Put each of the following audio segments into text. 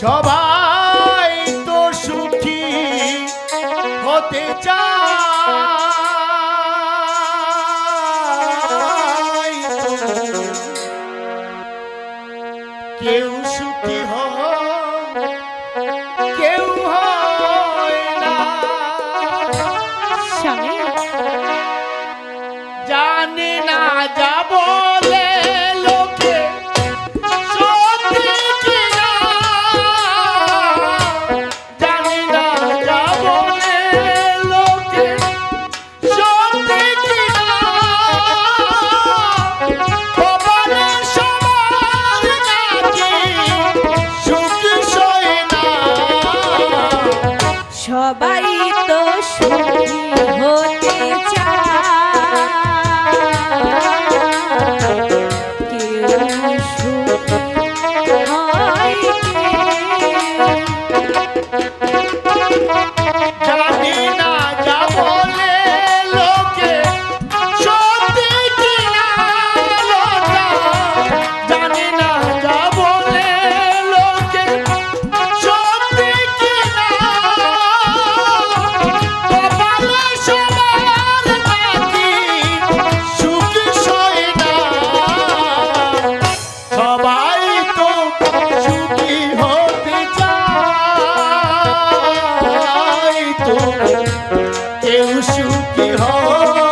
সবাই তো সুখী হতে চায়। কেউ সুখী হয় কেউ হয় না। জানি না যাব সুখী হয়।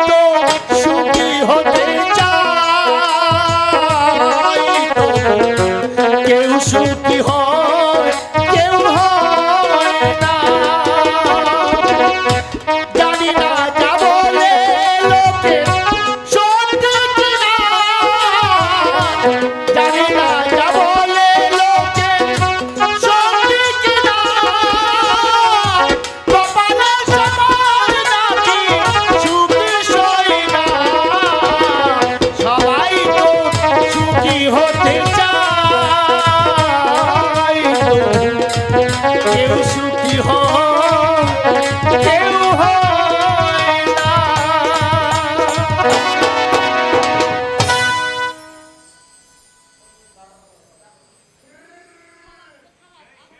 তো সুখী